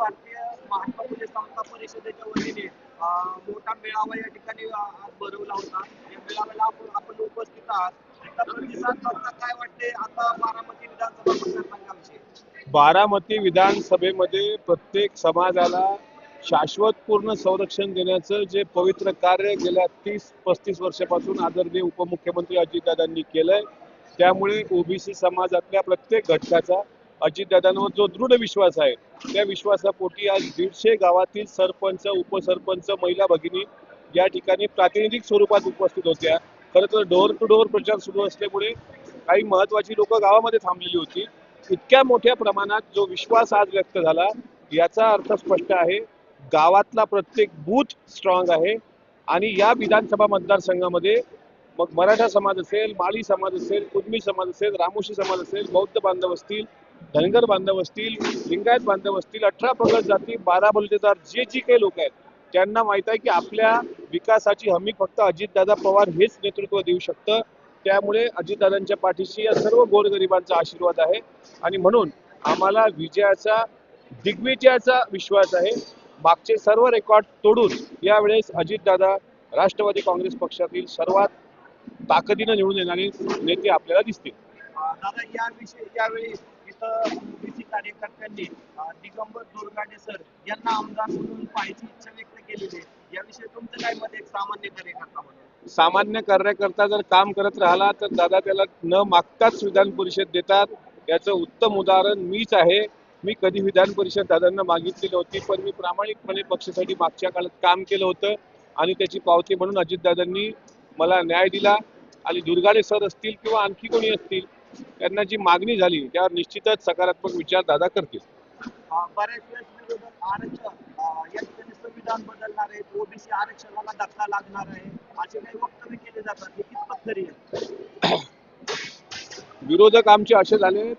भारतीय महात्मा फुले समता परिषदेच्या वतीने मोठा मेळावा या ठिकाणी भरवला होता. या मेळाव्याला आपण उपस्थित आहात. प्रतिसाद काय वाटते? आता बारामती विधानसभा मतदारसंघाविषयी. बारामती विधानसभेमध्ये प्रत्येक समाजाला शाश्वत पूर्ण संरक्षण देण्याचं जे पवित्र कार्य गेल्या तीस पस्तीस वर्षापासून आदरणीय उपमुख्यमंत्री अजितदादांनी केलंय त्यामुळे ओबीसी समाजातल्या प्रत्येक घटकाचा अजितदादांवर जो दृढ विश्वास आहे त्या विश्वासापोटी आज दीडशे गावातील सरपंच उपसरपंच महिला भगिनी या ठिकाणी प्रातिनिधिक स्वरूपात उपस्थित होत्या. खरं तर डोअर टू डोअर प्रचार सुरू असल्यामुळे काही महत्वाची लोक गावामध्ये थांबलेली होती. इतक्या मोठ्या प्रमाणात जो विश्वास आज व्यक्त झाला याचा अर्थ स्पष्ट आहे. गावातला प्रत्येक बूथ स्ट्रॉंग आहे आणि या विधानसभा मतदारसंघामध्ये मग मराठा समाज असेल माळी समाज असेल कुर्मी समाज असेल रामोशी समाज असेल बौद्ध बांधव असतील धनगर बांधव असतील लिंगायत बांधव असतील अठरा प्रगत जाती बारा बलुतेदार जे जी काही लोक आहेत त्यांना माहीत आहे की आपल्या विकासाची हमी फक्त अजितदादा पवार हेच नेतृत्व देऊ शकतं. त्यामुळे अजितदादांच्या पाठीशी या सर्व गोरगरिबांचा आशीर्वाद आहे. आणि म्हणून आम्हाला विजयाचा दिग्विजयाचा विश्वास आहे. मागचे सर्व रेकॉर्ड तोडून यावेळेस अजितदादा राष्ट्रवादी काँग्रेस पक्षातील सर्वात ताकदीनं निवडून येणारे नेते आपल्याला दिसतील. अं, ओबीसी कार्यकर्त्यांनी दिगंबर दुर्गाडे सर यांना आमदार म्हणून पाहायची इच्छा व्यक्त केलेली आहे. याविषयी तुमचं काय मत आहे? एक सामान्य कार्यकर्ता म्हणून. सामान्य कार्यकर्ता जर काम करत राहिला तर दादा त्याला न मागताच विधान परिषद देतात. याचं उत्तम उदाहरण मीच आहे. मी कधी विधान परिषद दादांना मागितली नव्हती पण मी प्रामाणिकपणे पक्षासाठी मागच्या काळात काम केलं होतं. आणि त्याची पावती म्हणून अजितदादांनी मला न्याय दिला. आणि दुर्गाडे सर असतील किंवा आणखी कोणी असतील त्यांना जी मागणी झाली त्यावर निश्चितच सकारात्मक विचार दादा करतील. अं, बऱ्याच वेळेस विरोधक आरक्षण अं, या ठिकाणी संविधान बदलणार आहे ओबीसी आरक्षणाला धक्का लागणार आहे असे काही वक्तव्य केले जातात. हे कितपत खरी आहे? विरोधक आमचे असे झाले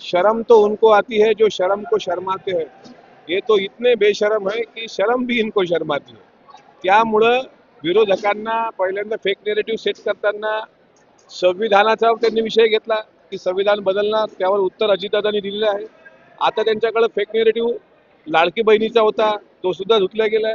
शर्म तो उनको आती है जो शर्म को शर्माते हैं. ये तो इतने बेशरम है की शर्म भी इनको शर्माती है. त्यामुळं विरोधकांना पहिल्यांदा फेक नेरेटिव्ह सेट करताना संविधानाचा त्यांनी विषय घेतला की संविधान बदलणार त्यावर उत्तर अजितदादांनी दिलेलं आहे. आता त्यांच्याकडे फेक नेरेटिव्ह लाडकी बहिणीचा होता तो सुद्धा धुतला गेलाय.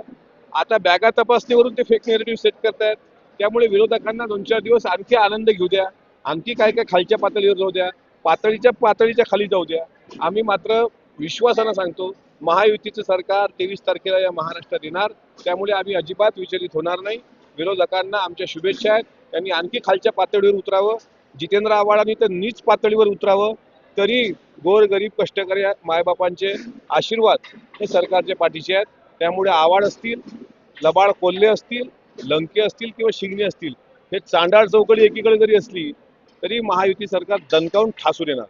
आता बॅगा तपासणीवरून ते फेक नेरेटिव्ह सेट करतायत. त्यामुळे विरोधकांना दोन चार दिवस आणखी आनंद घेऊ द्या. आणखी काय काय खालच्या पातळीवर जाऊ द्या. पातळीच्या पातळीच्या खाली जाऊ द्या. आम्ही मात्र विश्वासानं सांगतो महायुतीचं सरकार तेवीस तारखेला या महाराष्ट्रात येणार. त्यामुळे आम्ही अजिबात विचलित होणार नाही. विरोधकांना आमच्या शुभेच्छा आहेत. त्यांनी आणखी खालच्या पातळीवर उतरावं. जितेंद्र आव्हाडांनी तर नीच पातळीवर उतरावं. तरी गोर गरीब कष्टकरी मायबापांचे आशीर्वाद हे सरकारच्या पाठीचे आहेत. त्यामुळे आव्हाड असतील लबाड कोल्हे असतील लंके असतील किंवा शिंगणे असतील हे चांडाळ चौकडी एकीकडे जरी असली तरी महायुती सरकार दणकावून ठासून येणार.